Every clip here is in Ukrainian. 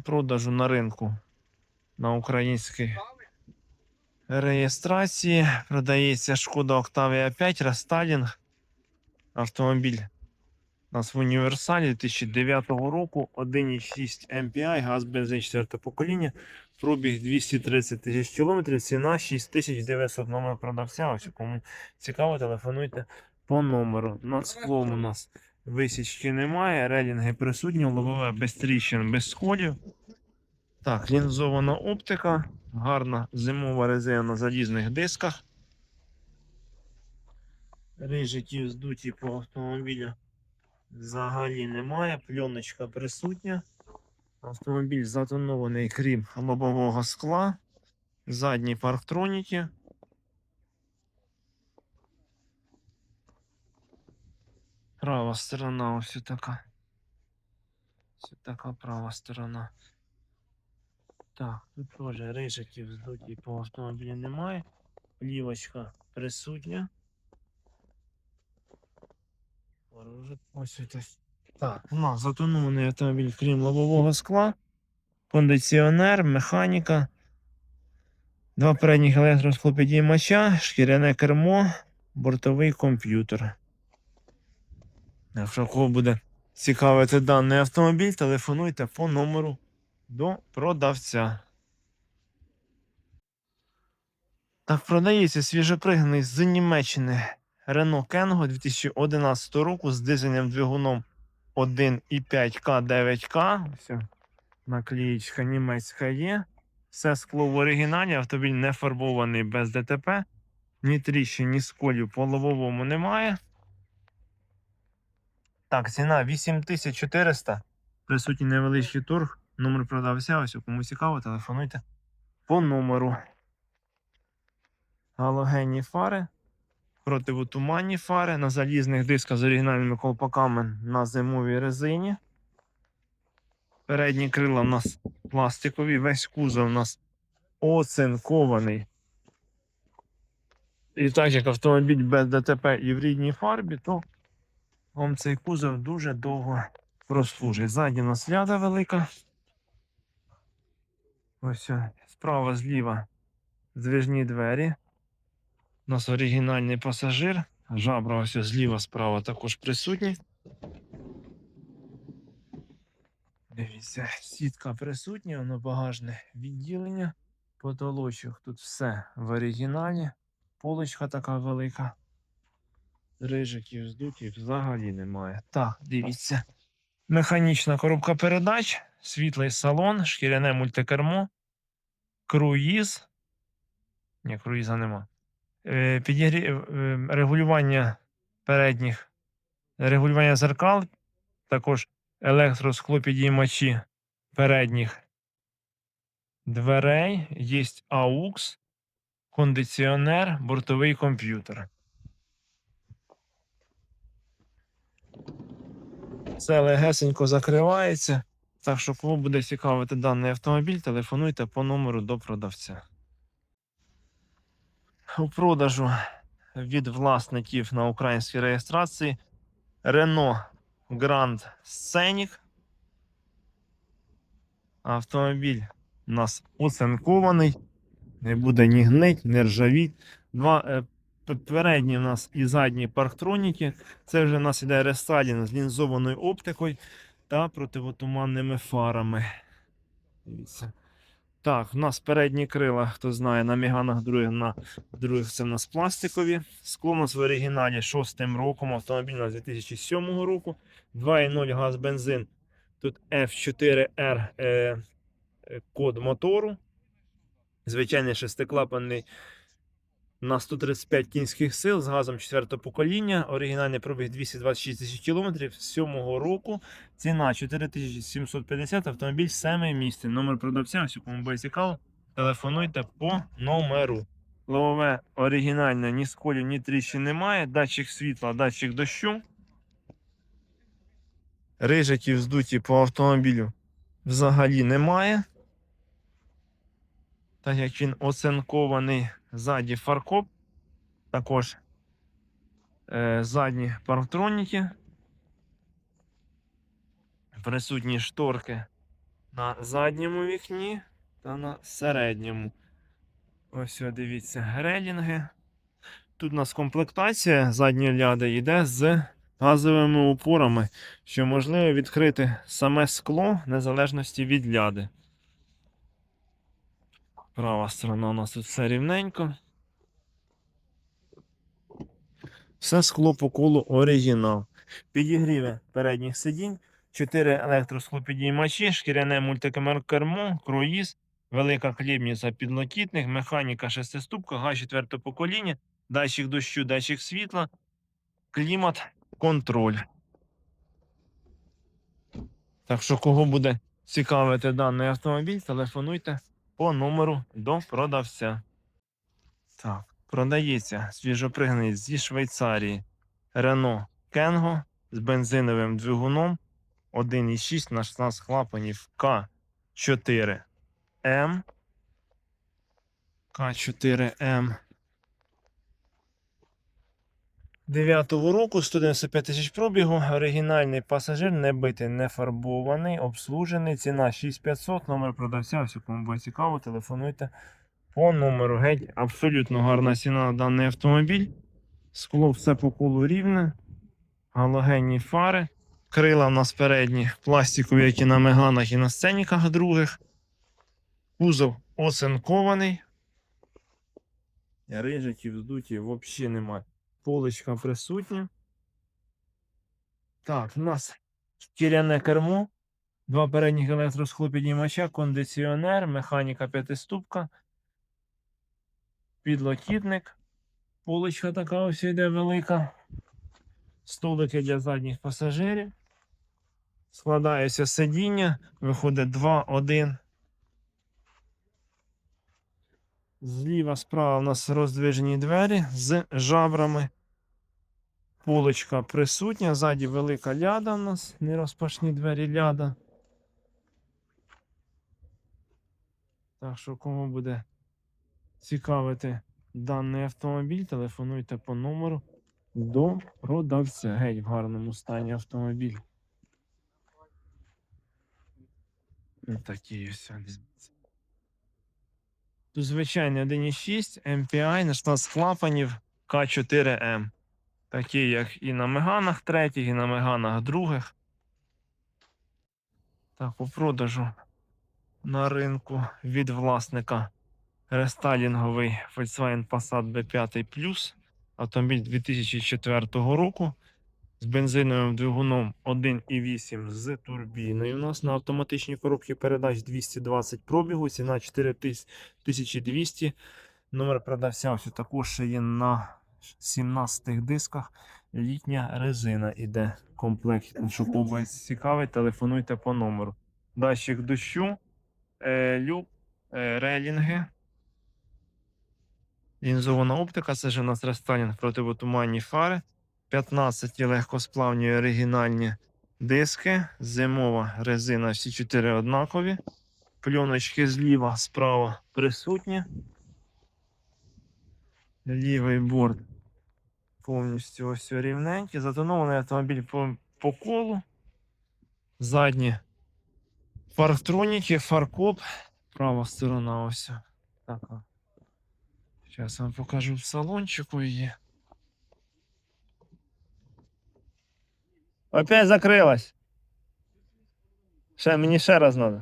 продажу на ринку на українській реєстрації. Продається шкода Octavia 5 рестайлінг. Автомобіль у нас в універсалі 2009 року 1,6 MPI, газ бензин 4 покоління, пробіг 230 тисяч кілометрів, ціна 6900 номер продавця. Ось кому цікаво, телефонуйте по номеру. Над склом у нас висічки немає, релінги присутні, лобове без тріщин, без сходів. Так, лінзована оптика, гарна зимова резина на залізних дисках. Рижики здуті по автомобілю взагалі немає. Пленочка присутня. Автомобіль затонований крім лобового скла. Задні парктроніки. Права сторона ось така. Ось така права сторона. Так, тут теж рижиків здуті по автомобілю немає. Плівочка присутня. Ось це. Так, у нас затонований автомобіль, крім лобового скла, кондиціонер, механіка, два передніх електросклопідіймача, шкіряне кермо, бортовий комп'ютер. Якщо кого буде цікавити даний автомобіль, телефонуйте по номеру до продавця. Так, продається свіжопригнаний з Німеччини Renault Kangoo 2011 року з дизельним двигуном 1,5К9К. Ось наклеїчка німецька є. Все скло в оригіналі, автомобіль не фарбований без ДТП. Ні тріщин, ні сколів по лобовому немає. Так, ціна 8400. Присутній невеличкий торг. Номер продавця. Ось кому цікаво, телефонуйте по номеру. Галогенні фари. Противотуманні фари на залізних дисках з оригінальними колпаками на зимовій резині. Передні крила у нас пластикові, весь кузов у нас оцинкований. І так як автомобіль без ДТП і в рідній фарбі, то вам цей кузов дуже довго прослужить. Ззаді у нас ляда велика. Ось справа зліва здвижні двері. У нас оригінальний пасажир. Жабра ось зліва справа також присутні. Дивіться, сітка присутня, воно багажне відділення. Потолочок тут все в оригіналі. Полочка така велика. Рижиків, здутів взагалі немає. Так, дивіться. Механічна коробка передач, світлий салон, шкіряне мультикермо, круїз. Ні, круїза нема. Е, підігрі... е, регулювання передніх, регулювання зеркал, також електросклопідіймачі передніх дверей, є AUX, кондиціонер, бортовий комп'ютер. Все легесенько закривається. Так що, кого буде цікавити даний автомобіль, телефонуйте по номеру до продавця. У продажу від власників на українській реєстрації Renault Grand Scenic. Автомобіль у нас оцинкований, не буде ні гнить, ні ржавіть. Два е, передні у нас і задні парктроніки. Це вже у нас іде рестайлінг з лінзованою оптикою та противотуманними фарами. Дивіться. Так, у нас передні крила, хто знає, на міганах других, на других це в нас пластикові. Скло у нас в оригіналі 6 роком, автомобіль у 2007 року. 2.0 газ бензин. Тут F4R е, е, код мотору. Звичайний шестиклапанний на 135 кінських сил з газом 4-го покоління. Оригінальний пробіг 226 тисяч кілометрів з 7-го року. Ціна 4750, автомобіль 7 місце. Номер продавця, ось кому буде цікаво, телефонуйте по номеру. Ловове оригінальне, ні сколів, ні тріщин немає. Датчик світла, датчик дощу. Рижиків здуті по автомобілю взагалі немає. Так як він оцинкований ззаді фаркоп, також е, задні парктроніки, присутні шторки на задньому вікні та на середньому. Ось дивіться, грелінги. Тут у нас комплектація задньої ляди йде з газовими упорами, що можливо відкрити саме скло незалежності від ляди. Права сторона у нас тут все рівненько. Все скло по колу оригінал. Підігріве передніх сидінь, 4 електросклопідіймачі, шкіряне мультикермо, круїз, велика хлібниця підлокітник, механіка шестиступка, газ 4 покоління, датчик дощу, датчик світла, клімат, контроль. Так що, кого буде цікавити даний автомобіль, телефонуйте по номеру до продавця. Так, продається свіжопригнаний зі Швейцарії Renault Kengo з бензиновим двигуном 1,6 на 16 клапанів К4М. К4М. 9-го року 195 тисяч пробігу. Оригінальний пасажир, не битий, не фарбований, обслужений. Ціна 6500. Номер продавця. Все, кому буде цікаво, телефонуйте по номеру. Геть, абсолютно гарна ціна на даний автомобіль. Скло все по колу рівне. Галогенні фари. Крила у нас передні, пластикові, як і на меганах, і на сценіках других. Кузов оцинкований. Рижики, вздуті взагалі немає. Поличка присутня. Так, у нас шкіряне кермо. Два передніх електросхлопіднімача, кондиціонер, механіка п'ятиступка, підлокітник. Поличка така ось йде велика. Столики для задніх пасажирів. Складається сидіння, виходить 2-1. Зліва справа у нас роздвижені двері з жабрами. Полочка присутня, ззаді велика ляда у нас, нерозпашні двері ляда. Так що, кому буде цікавити даний автомобіль, телефонуйте по номеру до продавця. Геть в гарному стані автомобіль. Ось Такі ось. Тут звичайний 1.6 MPI на 16 клапанів К4М. Такі, як і на Меганах третіх, і на Меганах других. Так, по продажу на ринку від власника рестайлінговий Volkswagen Passat B5 Plus. Автомобіль 2004 року з бензиновим двигуном 1,8 з турбіною. У нас на автоматичній коробці передач 220 пробігу, ціна 4200. Номер продавця також ще є на 17 дисках. Літня резина іде в комплекті. Якщо когось цікавить, телефонуйте по номеру. Датчик дощу, е, люк, е, релінги. Лінзована оптика, це ж у нас рестайлінг противотуманні фари. 15 легкосплавні оригінальні диски. Зимова резина, всі 4 однакові. Пленочки зліва, справа присутні. Лівий борт повністю ось рівненький. Затонований автомобіль по, по колу. Задні фарктроніки, фаркоп. Права сторона ось. Така. Зараз вам покажу в салончику її. Опять закрилась. Ще мені ще раз треба.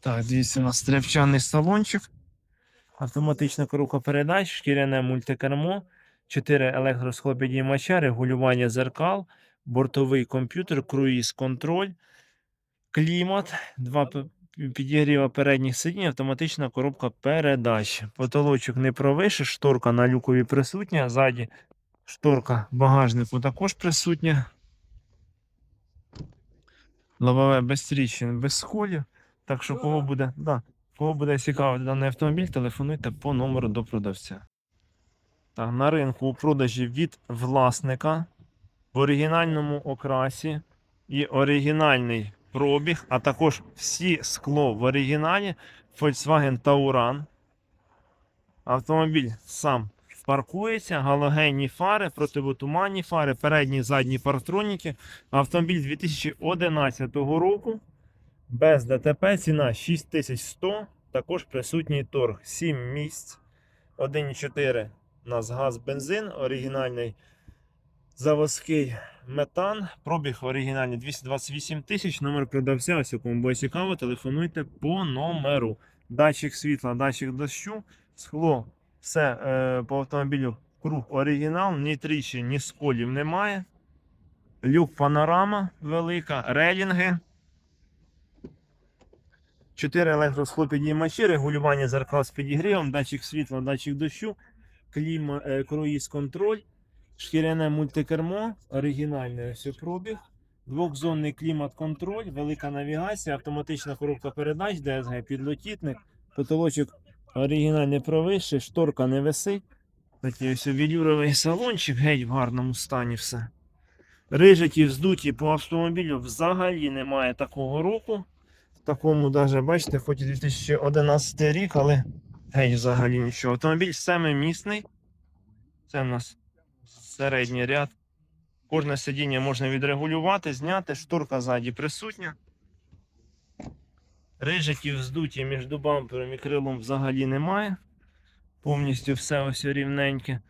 Так, дивіться, у нас тряпчаний салончик. Автоматична коробка передач, шкіряне мультикермо, 4 електросхлопідіймача, регулювання зеркал, бортовий комп'ютер, круїз контроль, клімат, два підігріва передніх сидінь, автоматична коробка передач. Потолочок не провише, шторка на люкові присутня, ззаді шторка багажнику також присутня. Лобове без тріщин, без сколів. Так що кого буде, да, кого буде цікавий даний автомобіль, телефонуйте по номеру до продавця. Так, на ринку у продажі від власника в оригінальному окрасі і оригінальний пробіг, а також всі скло в оригіналі Volkswagen Tauran. Автомобіль сам паркується, галогенні фари, противотуманні фари, передні і задні парктроніки. Автомобіль 2011 року. Без ДТП ціна 6100. Також присутній торг 7 місць. 1,4 у нас газ бензин, оригінальний заводський метан. Пробіг оригінальний 228 тисяч. Номер продавця. Ось кому буде цікаво, телефонуйте по номеру. Датчик світла, датчик дощу, скло. Все е, по автомобілю круг оригінал, ні тріщин, ні сколів немає. Люк панорама велика, релінги. 4 електросхлопідіймачі, регулювання зеркал з підігрівом, датчик світла, датчик дощу, кліма, е, круїз контроль, шкіряне мультикермо, оригінальний ось пробіг, двохзонний клімат-контроль, велика навігація, автоматична коробка передач, DSG підлотітник, потолочок оригінальний провищий, шторка не висить. Такий ось велюровий салончик, геть в гарному стані все. Рижиті вздуті по автомобілю взагалі немає такого року. Такому даже, бачите, хоч і 2011 рік, але геть взагалі нічого. Автомобіль семимісний. Це в нас середній ряд. Кожне сидіння можна відрегулювати, зняти, шторка ззаді присутня. Рижиків вздуті між бампером і крилом взагалі немає. Повністю все ось рівненьке.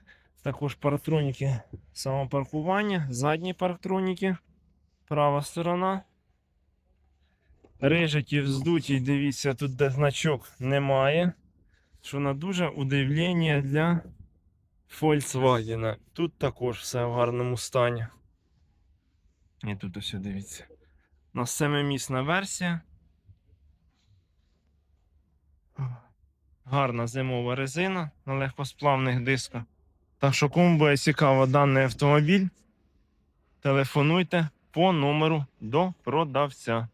Також парктроніки самопаркування, задні парктроніки, права сторона. Рижиті вздуті, дивіться, тут де значок немає. Що на дуже удивлення для Volkswagen. Тут також все в гарному стані. І тут ось дивіться. У нас семимісна версія. Гарна зимова резина на легкосплавних дисках. Так що, кому буде цікаво даний автомобіль, телефонуйте по номеру до продавця.